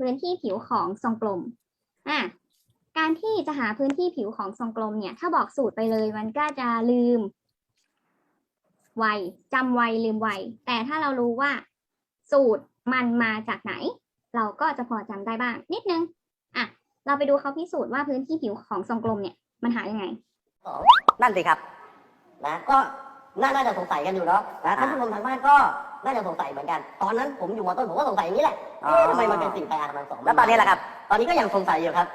พื้นที่ผิวของทรงกลมอะการที่จะหาพื้นที่ผิวของทรงกลมเนี่ย ถ้าบอกสูตรไปเลยมันก็จะลืมไวจำไวลืมไว แต่ถ้าเรารู้ว่าสูตรมันมาจากไหน เราก็จะพอจำได้บ้าง นิดนึงอะเราไปดูเขาพิสูจน์ว่าพื้นที่ผิวของทรงกลมเนี่ยมันหายังไงสอนั่นสิครับ นะ ก็น่าน่าจะสงสัยกันอยู่เนาะนะท่านผู้ชมทางบ้านก็ น่าจะสงสัยเหมือนกัน ตอนนั้นผมอยู่มอต้นผมก็สงสัยอย่างนี้แหละอ๋อเอ๊ะทำไมมันเป็นสี่ไปอากำลังสองแล้วตอนนี้ล่ะครับ ตอนนี้ก็ยังสงสัยอยู่ครับ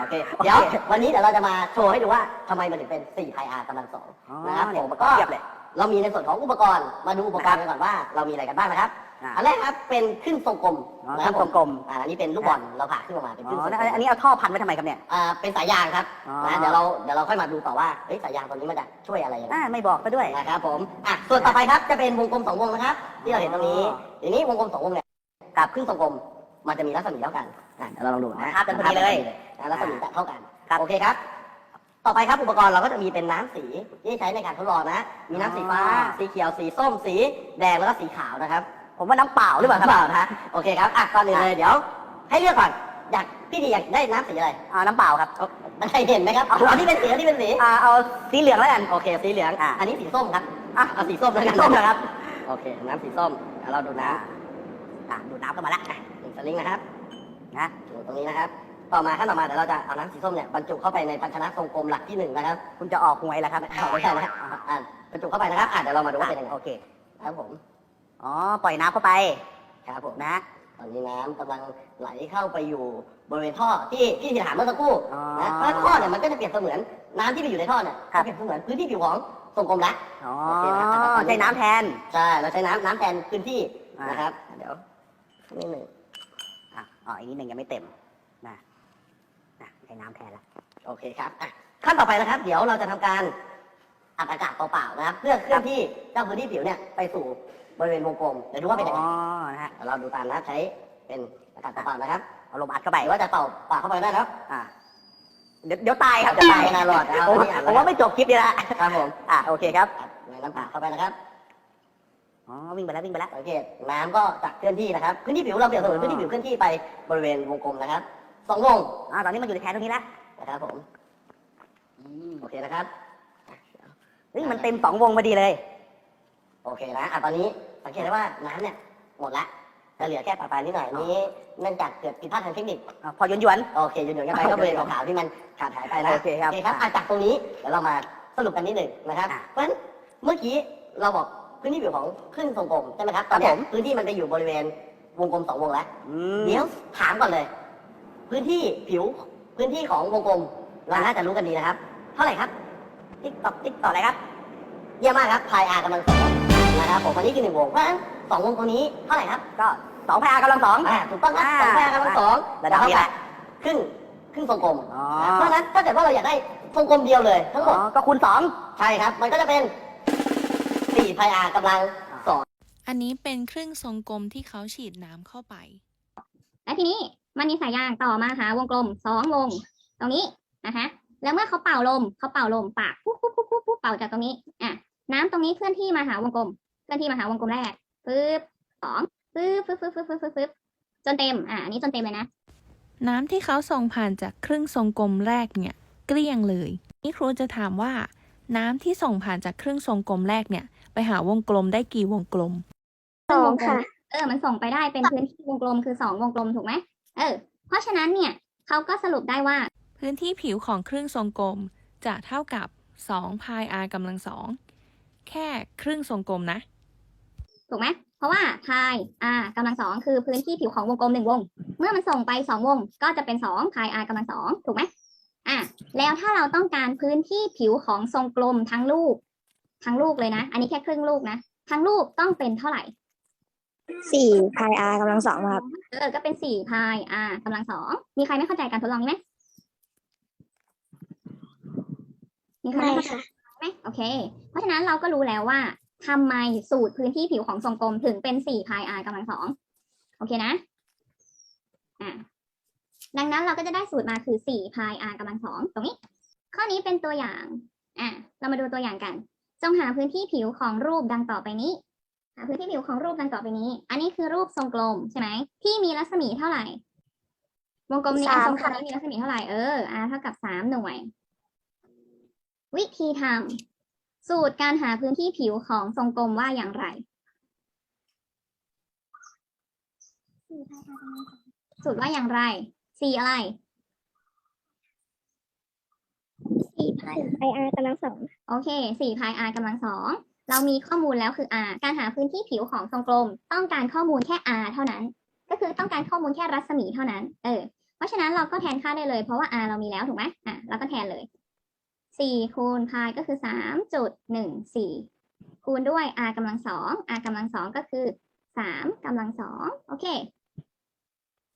โอเค เดี๋ยว วันนี้เดี๋ยวเราจะมาโชว์ให้ดูว่าทำไมมันถึงเป็นสี่ไพอากำลังสองอ๋อนะครับเนี่ยผมอุปกรณ์เทียบเลยเรามีในส่วนของอุปกรณ์ มาดูอุปกรณ์กันก่อนว่าเรามีอะไรกันบ้างนะครับ อ่าอันแรกครับเป็นขึ้นทรงกลมอ๋อนะครับขึ้นทรงกลม อ่าอันนี้เป็นลูกบอลเราผ่าขึ้นออกมาเป็นอ๋ขึ้นทอรงกแล้วลมอันนี้เอาท่อพันไว้ทำไมครับเนี่ย อ่าเป็นสายยางครับอ๋อ นะเดี๋ยวเราเดี๋ยวเราค่อยมาดูต่อว่าเฮ้ยสายยางตัวนี้มันจะช่วยอะไรยังไงอ่าไม่บอกก็ด้วย นะครับผมอะส่วนต่อไปครับจะเป็นวงกลมสองวงนะครับ ที่เราเห็นตรงนี้อ๋อ ทีนี้วงกลมสองวงเนี่ยกับครึ่งทรงกลมมันจะมีรัศมีเท่ากันอะเดี๋ยวเราลองดูนะครับกันพอดีเลยนะรัศมีจะเท่ากันครับโอเคครับ ต่อไปครับอุปกรณ์เราก็จะมีเป็นน้ำสีที่ใช้ในการทดลองนะ มีน้ำสีฟ้าสีเขียวสีส้มสีแดงแล้วก็สีขาวนะครับ ผมว่าน้ำเปล่าหรือเปล่าครับเปล่านะโอเคครับอะก่อนอื่นเลยเดี๋ยว ให้เลือกก่อนอยากพี่ดีอยากได้น้ำสีอะไรอ่าน้ำเปล่าครับมันใครเห็นไหมครับเอาที่เป็นสีเอาที่เป็นสีอ่าเอาสีเหลืองแล้วกันโอเคสีเหลืองอะอันนี้สีส้มครับอะเอาสีส้มแล้วกันสีส้มนะครับโอเค น้ำสีส้มเดี๋ยวเราดูน้อ่าดูดน้ำเข้ามาละำหนึ่งสลิงนะครับนะอยู่ตรงนี้นะครับต่อมาขั้นต่อมาเดี๋ยวเราจะเอาน้ำสีส้มเนี่ยบรรจุเข้าไปในภาชนะทรงกลมหลักที่หนึ่งนะครับ คุณจะออกหวยแล้วครับเอาไม่ใช่นะครับอ่าบรรจุเข้าไปนะครับอ่าเดี๋ยวเรามาดูว่าเป็นยังไงโอเคครับผม อ๋อ ปล่อยน้ำเข้าไป ครับผมนะ ตอนนี้น้ำกำลังไหลเข้าไปอยู่บริเวณท่อที่ที่ที่ถามเมื่อสักครู่อ๋อนะเพราะท่อเนี่ยมันก็จะเปรียบเสมือนน้ำที่ไปอยู่ในท่อเนี่ยครับจะเปรียบเสมือนพื้นที่ผิวของทรงกลมละ อ๋อโอเคนะครับ ใช้น้ำแทน ใช่เราใช้น้ำน้ำแทนพื้นที่อ่าน นะครับ เดี๋ยวนิดหนึ่งอะอ๋ออีกนิดหนึ่งยังไม่เต็มนะนะใช้น้ำแทนละโอเคครับอะขั้นต่อไปนะครับ เดี๋ยวเราจะทำการอัดอากาศเปล่าๆนะครับ เพื่อเคลื่อนที่เจ้าพื้นที่ผิวเนี่ยไปสู่ บริเวณวงกลมเดี๋ยวดูว่าเป็นยังไงอ๋อนะฮะเดี๋ยวเราดูตามนะครับใช้เป็นอากาศเปล่าๆนะครับเอาลมอัดเข้าไปหรือว่าจะเป่าปากเข้าไปได้แล้วอ่าเดี๋ยวเดี๋ยวตายครับจะตายนานหลอดเอาผมที่อัดผมว่าไม่จบคลิปนี้ละครับผมอะโอเคครับอัดในน้ำเปล่าเข้าไปนะครับอ๋อวิ่งไปแล้ววิ่งไปแล้วสังเกตน้ำก็จะเคลื่อนที่นะครับพื้นที่ผิวเราเปรียบเสมือนพื้นที่ผิวเคลื่อนที่ไปบริเวณวงกลมนะครับสองวงอ่าตอนนี้มันอยู่ในแทนตรงนี้แล้วนะครับผมโอเคนะครับเฮ้ยมันเต็มสองวงพอดีเลย โอเคนะอะตอนนี้ สังเกตได้ว่าน้ำเนี่ยหมดละจะเหลือแค่ปลายๆนิดหน่อยนี้เนื่องจากเกิดผิดพลาดทางเทคนิคอะพอหยวนหยวนโอเคหยุดๆกันไปก็บริเวณขาวๆที่มันขาดหายไปนะโอเคครับอะจากตรงนี้เดี๋ยวเรามาสรุปกันนิดหนึ่งนะครับอะเพราะฉะนั้นเมื่อกี้เราบอกพื้นที่ผิวของครึ่งทรงกลมใช่ไหมครับตอนเนี้ยครับผมพื้นที่มันไปอยู่บริเวณวงกลมสองวงแล้วอืมเดี๋ยวถามก่อนเลย พื้นที่ผิวพื้นที่ของวงกลมเราน่าจะรู้กันดีนะครับ เท่าไหร่ครับติ๊กตอกติ๊กตอกอะไรครับเยี่ยมมากครับพายอากำลังสอง นะครับผมอันนี้คือหนึ่งวงเพราะฉะนั้นสองวงตรงนี้เท่าไหร่ครับ ก็สองพายอากำลังสองอ่าถูกต้องครับอ่าสองพายอากำลังสองระดับนี้แหละครึ่งครึ่งทรงกลมอ๋อเพราะฉะนั้นถ้าเกิดว่าเราอยากได้ทรงกลมเดียวเลยทั้งหมดอ๋อก็คูณสองใช่ครับ มันก็จะเป็นสี่พายอากำลังสองอันนี้เป็นครึ่งทรงกลมที่เขาฉีดน้ำเข้าไป และทีนี้มันมีสายยางต่อมาหาวงกลมสองวง ตรงนี้นะคะแล้วเมื่อเขาเป่าลมเขาเป่าลมปากปุ๊บปุ๊บปุ๊บปุ๊บปุ๊บเป่าจากตรงนี้อะน้ำตรงนี้เคลื่อนที่มาหาวงกลม เคลื่อนที่มาหาวงกลมแรกปึ๊บสองปึ๊บปึ๊บปึ๊บปึ๊บปึ๊บปึ๊บปึ๊บจนเต็ม อะอันนี้จนเต็มเลยนะ น้ำที่เขาส่งผ่านจากครึ่งทรงกลมแรกเนี่ย เกลี้ยงเลย นี่ครูจะถามว่า น้ำที่ส่งผ่านจากครึ่งทรงกลมแรกเนี่ย ไปหาวงกลมได้กี่วงกลมสองค่ะ เออ มันส่งไปได้เป็นพื้นที่วงกลมคือสองวงกลมถูกไหมเออ เพราะฉะนั้นเนี่ยเขาก็สรุปได้ว่า พื้นที่ผิวของครึ่งทรงกลมจะเท่ากับ2พาย r กำลังสองแค่ครึ่งทรงกลมนะ ถูกไหมเพราะว่าพาย r กำลังสองคือพื้นที่ผิวของวงกลมหนึ่งวง เมื่อมันส่งไปสองวง ก็จะเป็นสองพาย r กำลังสองถูกไหมอะแล้วถ้าเราต้องการพื้นที่ผิวของทรงกลมทั้งลูก ทั้งลูกเลยนะ อันนี้แค่ครึ่งลูกนะ ทั้งลูกต้องเป็นเท่าไหร่สี่พายอากำลังสองครับเออก็เป็นสี่พาย r กำลังสองมีใครไม่เข้าใจการทดลองนี้ไหมมีใครไม่ไม่เข้าใจค่ะไหมโอเค เพราะฉะนั้นเราก็รู้แล้วว่า ทำไมสูตรพื้นที่ผิวของทรงกลมถึงเป็นสี่พาย r กำลังสองโอเคนะอ่าดังนั้นเราก็จะได้สูตรมาคือสี่พาย r กำลังสองตรงนี้ ข้อนี้เป็นตัวอย่างอ่าเรามาดูตัวอย่างกัน จงหาพื้นที่ผิวของรูปดังต่อไปนี้หาพื้นที่ผิวของรูปดังต่อไปนี้ อันนี้คือรูปทรงกลมใช่ไหมที่มีรัศมีเท่าไหร่ วงกลมนี้สามทรงกลมค่ะนี้มีรัศมีเท่าไหร่เออ r เท่ากับสามหน่วย วิธีทำ สูตรการหาพื้นที่ผิวของทรงกลมว่าอย่างไร สูตรว่าอย่างไร c อะไร สี่พายไออาร์กำลังสองโอเคสี่พาย r กำลังสอง เรามีข้อมูลแล้วคือ r การหาพื้นที่ผิวของทรงกลม ต้องการข้อมูลแค่ r เท่านั้น ก็คือต้องการข้อมูลแค่รัศมีเท่านั้น เออ เพราะฉะนั้นเราก็แทนค่าได้เลย เพราะว่า r เรามีแล้วถูกไหมอะ เราก็แทนเลย สี่คูณพายก็คือสามจุดหนึ่งสี่คูณด้วย r กำลังสอง r กำลังสองก็คือสามกำลังสองโอเค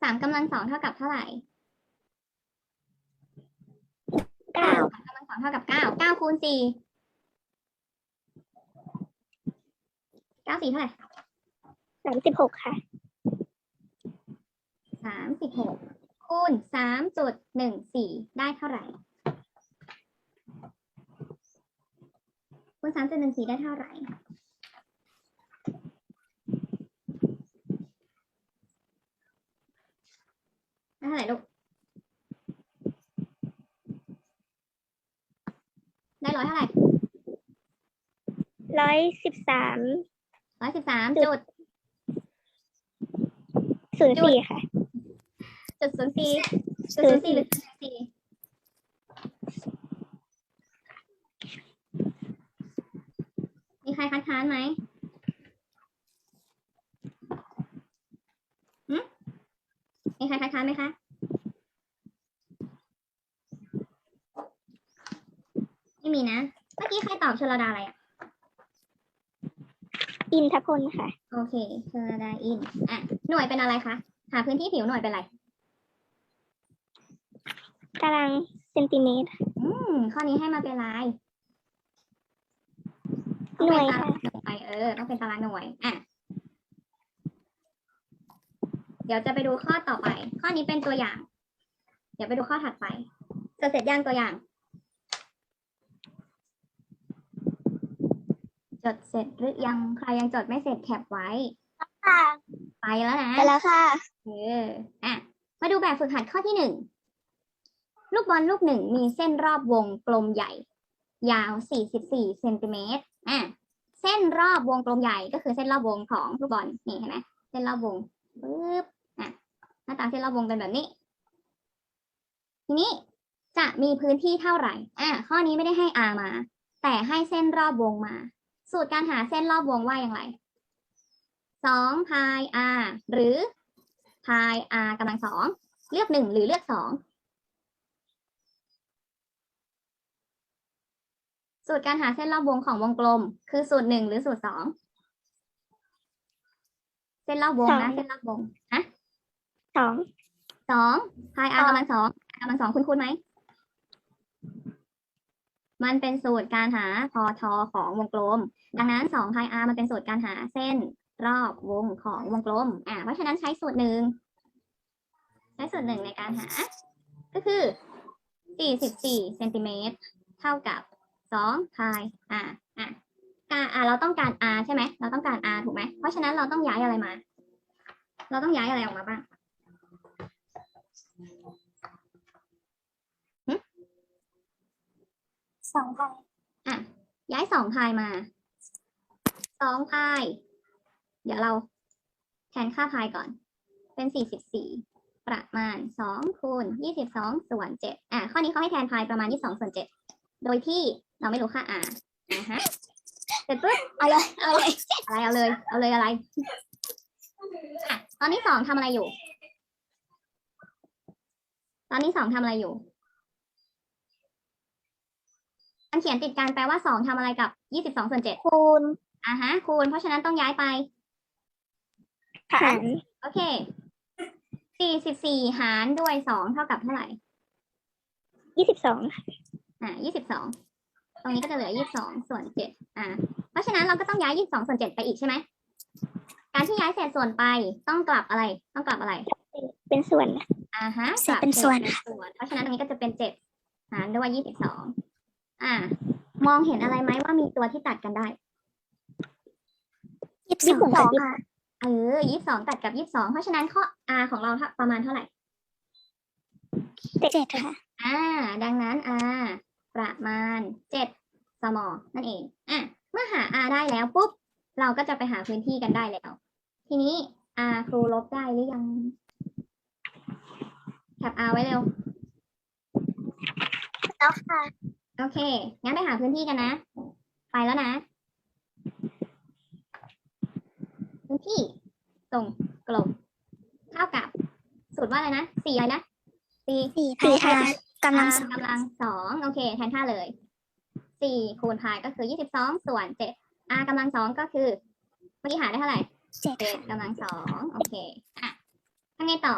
สามกำลังสองเท่ากับเท่าไหร่เก้าสามกำลังสองเท่ากับเก้าเก้าคูณสี่เก้าสี่เท่าไหร่สามสิบหกค่ะสามสิบหกคูณสามจุดหนึ่งสี่ได้เท่าไหร่ คูณสามจุดหนึ่งสี่ได้เท่าไหร่ได้เท่าไหร่ลูก ได้ร้อยเท่าไหร่ร้อยสิบสามร้อยสิบสามจุจุดดศูนย์สี่ค่ะ จุดศูนย์สี่จุดศูนย์สี่หรือจุดศูนย์สี่มีใครคัดค้าน ไหมหึมีใครคัดค้านไหมคะไม่มีนะ เมื่อกี้ใครตอบชลดาอะไรอะ อินทพลค่ะ โอเคชลดาอิน อะ หน่วยเป็นอะไรคะ หาพื้นที่ผิวหน่วยเป็นอะไร ตารางเซนติเมตร อืม ข้อนี้ให้มาเป็นลายหน่วยต้องค่ะ เป็นตารางหน่วยเออ ต้องเป็นตารางหน่วย อะ เดี๋ยวจะไปดูข้อต่อไป ข้อนี้เป็นตัวอย่าง เดี๋ยวไปดูข้อถัดไป จะเสร็จย่างตัวอย่าง จดเสร็จหรือยัง ใครยังจดไม่เสร็จแคปไว้ ค่ะไปแล้วนะ ไปแล้วค่ะ เออ อะ มาดูแบบฝึกหัดข้อที่หนึ่ง ลูกบอลลูกหนึ่งมีเส้นรอบวงกลมใหญ่ ยาว 44เซนติเมตร อะ เส้นรอบวงกลมใหญ่ก็คือเส้นรอบวงของลูกบอลนี่เห็นไหมเส้นรอบวงปึ๊บอะหน้าตาเส้นรอบวงเป็นแบบนี้ ทีนี้จะมีพื้นที่เท่าไหร่อะข้อนี้ไม่ได้ให้ r มา แต่ให้เส้นรอบวงมา สูตรการหาเส้นรอบวงว่าอย่างไรสองพาย r หรือพาย r กำลังสองเลือกหนึ่งหรือเลือกสอง สูตรการหาเส้นรอบวงของวงกลม คือสูตรหนึ่งหรือสูตรสอง เส้นรอบวงสอนะงเส้นรอบวงฮะสอง สองพาย r กำลังสอง r กำลังสองคุณคุณไหม มันเป็นสูตรการหาพอทอของวงกลม ดังนั้นสองพาย r มันเป็นสูตรการหาเส้นรอบวงของวงกลม อ่า เพราะฉะนั้นใช้สูตรหนึ่งใช้สูตรหนึ่งในการหา ก็คือ 44เซนติเมตรเท่ากับ 2พาย r อะการ r เราต้องการ r ใช่ไหม เราต้องการ r ถูกไหม เพราะฉะนั้นเราต้องย้ายอะไรมา เราต้องย้ายอะไรออกมาบ้างสองค่ะอะย้ายสองพายมา สองพาย เดี๋ยวเราแทนค่าพายก่อน เป็นสี่สิบสี่ประมาณสองคูณยี่สิบสองส่วนเจ็ดอะข้อนี้เขาให้แทนพายประมาณยี่สิบสองส่วนเจ็ด โดยที่เราไม่รู้ค่า r นะฮะเสร็จปุ๊บเอาเลยเอาเลยอะไรเอาเลยเอาเลยอะไรอะตอนนี้สองทำอะไรอยู่ ตอนนี้สองทำอะไรอยู่มันเขียนติดกันแปลว่าสองทำอะไรกับยี่สิบสองส่วนเจ็ดคูณอ่าฮะ คูณเพราะฉะนั้นต้องย้ายไปหารโอเคสี่สิบสี่หารด้วยสองเท่ากับเท่าไหร่ยี่สิบสอง อ่ายี่สิบสองตรงนี้ก็จะเหลือยี่สิบสองส่วนเจ็ดอ่า เพราะฉะนั้นเราก็ต้องย้ายยี่สิบสองส่วนเจ็ดไปอีกใช่ไหมการที่ย้ายเศษส่วนไปต้องกลับอะไร ต้องกลับอะไร เป็นส่วนอ่าฮะเศษเป็นส่วนกลับศษเป็นส่วน เพราะฉะนั้นตรงนี้ก็จะเป็นเจ็ดหารด้วยยี่สิบสองอ่า มองเห็นอะไรไหมว่ามีตัวที่ตัดกันได้ยี่สิบสองค่ะเออยี่สิบสองตัดกับยี่สิบสองเพราะฉะนั้นข้อ r ของเราเท่าประมาณเท่าไหร่เจ็ดค่ะ อ่า ดังนั้น r ประมาณเจ็ดสมอ นั่นเอง อะ เมื่อหา r ได้แล้วปุ๊บ เราก็จะไปหาพื้นที่กันได้แล้ว ทีนี้ r ครูลบได้หรือยัง แคป r ไว้เร็ว แล้วค่ะ โอเค งั้นไปหาพื้นที่กันนะ ไปแล้วนะ พื้นที่ ตรงกลมเท่ากับ สูตรว่าอะไรนะ สี่อะไรนะ สี่สี่สี่ค่ะ กำลังสองกำลังสองโอเค แทนค่าเลยสี่คูณพายก็คือยี่สิบสองส่วนเจ็ด r กำลังสองก็คือ เมื่อกี้หาได้เท่าไหร่เจ็ดเจ็ดค่ะกำลังสองโอเคอะทำไงต่อ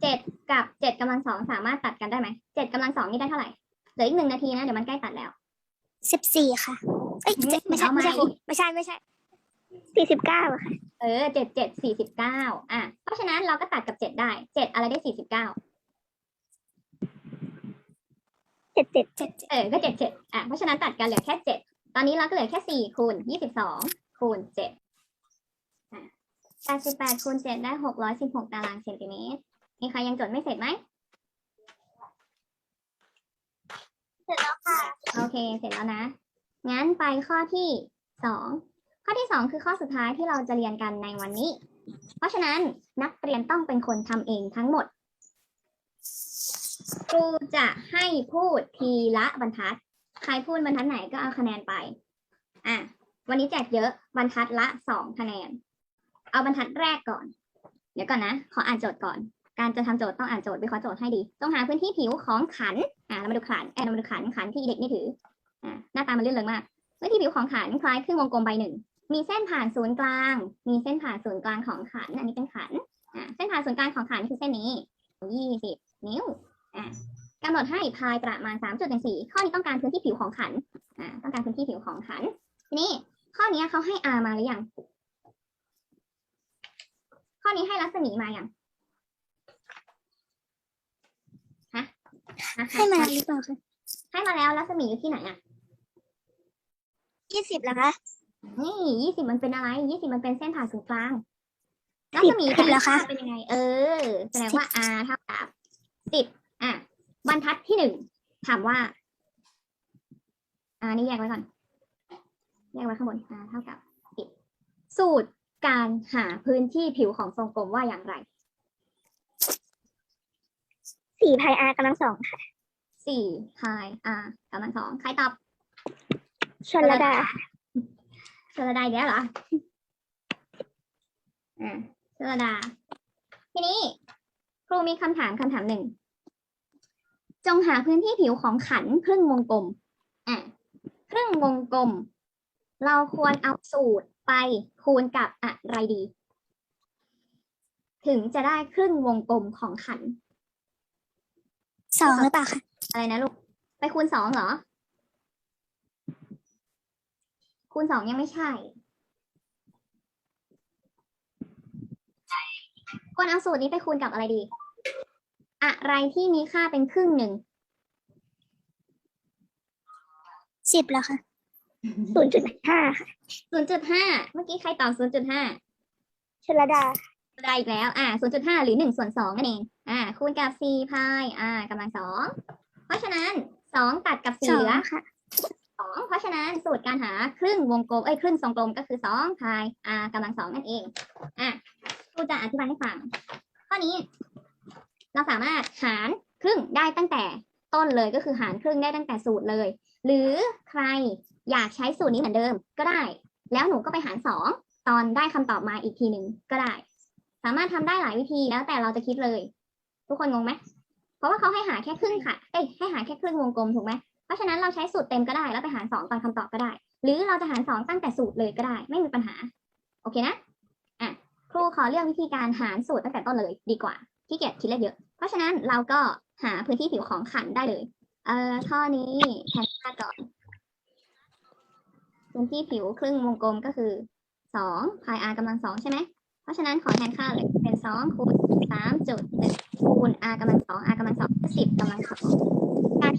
เจ็ดกับเจ็ดกำลังสองสามารถตัดกันได้ไหมเจ็ดกำลังสองนี่ได้เท่าไหร่เหลืออีกหนึ่งนาทีนะเดี๋ยวมันใกล้ตัดแล้วสิบสี่ค่ะเอ้ยเจ็ดไม่ใช่เอาใหม่ไม่ใช่ครูไม่ใช่ไม่ใช่ สี่สิบเก้าค่ะ เออเจ็ดเจ็ดสี่สิบเก้าอะ เพราะฉะนั้นเราก็ตัดกับเจ็ดได้เจ็ดอะไรได้สี่สิบเก้าเจ็ดเจ็ดเจ็ดเออก็เจ็ดเจ็ดอะ เพราะฉะนั้นตัดกันเหลือแค่เจ็ดตอนนี้เราก็เหลือแค่สี่คูณยี่สิบสองคูณเจ็ดอะแปดสิบแปดคูณเจ็ดได้หกร้อยสิบหกตารางเซนติเมตร มีใครยังจดไม่เสร็จไหมเสร็จแล้วค่ะ โอเค เสร็จแล้วนะ งั้นไปข้อที่สอง ข้อที่สองคือข้อสุดท้ายที่เราจะเรียนกันในวันนี้ เพราะฉะนั้นนักเรียนต้องเป็นคนทำเองทั้งหมด ครูจะให้พูดทีละบรรทัด ใครพูดบรรทัดไหนก็เอาคะแนนไปอะวันนี้แจกเยอะบรรทัดละสองคะแนน เอาบรรทัดแรกก่อน เดี๋ยวก่อนนะ ขออ่านโจทย์ก่อน การจะทำโจทย์ต้องอ่านโจทย์วิเคราะห์โจทย์ให้ดี ต้องหาพื้นที่ผิวของขัน อ่าเรามาดูขันเออเรามาดูขันขันที่เด็กนี่ถือ อ่าหน้าตามันเลื่อนเลยมากพื้นที่ผิวของขันคล้ายครึ่งวงกลมใบหนึ่ง มีเส้นผ่านศูนย์กลาง มีเส้นผ่านศูนย์กลางของขัน อันนี้เป็นขันอ่าเส้นผ่านศูนย์กลางของขันคือเส้นนี้ยี่สิบนิ้วอ่ากำหนดให้พายประมาณสามจุดหนึ่งสี่ข้อนี้ต้องการพื้นที่ผิวของขันอ่าต้องการพื้นที่ผิวของขัน ทีนี้ข้อนี้เขาให้ r มาหรือยัง ข้อนี้ให้รัศมีมาอย่างฮะฮะให้มาหรือเปล่าคะให้มาแล้วรัศมีอยู่ที่ไหนอะยี่สิบแล้วคะ นี่ยี่สิบมันเป็นอะไรยี่สิบมันเป็นเส้นผ่านศูนย์กลางรัสิศบมีสิบเหรอคะเป็นยังไง เออ แสดงว่า r เท่ากับสิบอะบรรทัดที่หนึ่งถามว่า อ่านี่แยกไว้ก่อน แยกไว้ข้างบน r เท่ากับสิบสูตรการหาพื้นที่ผิวของทรงกลมว่าอย่างไรสี่พายอากำลังสองค่ะสี่พาย r กำลังสองใครตอบชนระดา ชลดาอีกแล้วเหรอ อ่าชลดา ทีนี้ครูมีคำถามคำถามหนึ่ง จงหาพื้นที่ผิวของขันครึ่งวงกลม อะครึ่งวงกลม เราควรเอาสูตรไปคูณกับอะไรดี ถึงจะได้ครึ่งวงกลมของขัน สองหรือเปล่าคะ อะไรนะลูก ไปคูณสองเหรอ คูณสองยังไม่ใช่ควรเอาสูตรนี้ไปคูณกับอะไรดี อะไรที่มีค่าเป็นครึ่งหนึ่งสิบแล้วค่ะศูนย์จุดห้าค่ะศูนย์จุดห้าเมื่อกี้ใครตอบศูนย์จุดห้าชนระดาได้อีกแล้ว อ่าศูนย์จุดห้าหรือหนึ่งส่วนสองนั่นเอง อ่า คูณกับสี่พายอ่ากำลังสองเพราะฉะนั้นสองตัดกับสี่สอเหงลือค่ะ สองเพราะฉะนั้นสูตรการหาครึ่งวงกลมเอ้ยครึ่งทรงกลมก็คือสองพาย r กำลังสองนั่นเองอะครูจะอธิบายให้ฟัง ข้อนี้ เราสามารถหารครึ่งได้ตั้งแต่ต้นเลยก็คือหารครึ่งได้ตั้งแต่สูตรเลย หรือใครอยากใช้สูตรนี้เหมือนเดิมก็ได้ แล้วหนูก็ไปหารสองตอนได้คำตอบมาอีกทีหนึ่งก็ได้ สามารถทำได้หลายวิธีแล้วแต่เราจะคิดเลย ทุกคนงงไหมเพราะว่าเขาให้หาแค่ครึ่งค่ะ เอ้ยให้หาแค่ครึ่งวงกลมถูกไหม ราะฉะนั้นเราใช้สูตรเต็มก็ได้ แล้วไปหารสองตอนคำตอบก็ได้ หรือเราจะหารสองตั้งแต่สูตรเลยก็ได้ ไม่มีปัญหา โอเคนะอะครูขอเลือกวิธีการหารสูตรตั้งแต่ต้นเลยดีกว่าที่เกียจคิดเลขเยอะ เพราะฉะนั้นเราก็หาพื้นที่ผิวของขันได้เลย เอ่อข้อนี้แทนค่าก่อน พื้นที่ผิวครึ่งวงกลมก็คือสองพาย r กำลังสองใช่ไหม เพราะฉะนั้นขอแทนค่าเลยเป็นสองคูณสามจุดหนึ่งคูณ r กำลังสอง r กำลังสองสิบกำลังสอง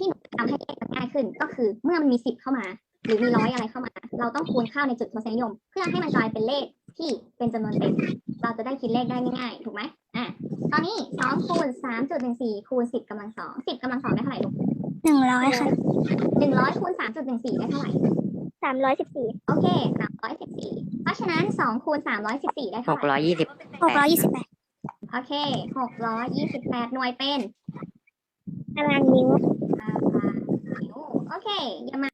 ที่หนูทำให้เลขมันง่ายขึ้น ก็คือเมื่อมันมีสิบเข้ามา หรือมีร้อยอะไรเข้ามา เราต้องคูณเข้าในจุดทศนิยม เพื่อให้มันกลายเป็นเลขที่เป็นจำนวนเต็ม เราจะได้คิดเลขได้ง่ายๆ ถูกไหมอะตอนนี้สองคูณสามจุดหนึ่งสี่คูณสิบกำลังสองสิบกำลังสองได้เท่าไหร่ลูกหนึ่งร้อยค่ะหนึ่งร้อยคูณสามจุดหนึ่งสี่ได้เท่าไหร่สามร้อยสิบสี่โอเคสามร้อยสิบสี่เพราะฉะนั้นสองคูณสามร้อยสิบสี่ได้หเท่ากไหร้ร่อยยี่สิบหกร้อยยี่สิบแปดโอเคหกร้อยยี่สิบแปดหน่วยเป็นตารางนิ้ว ตาร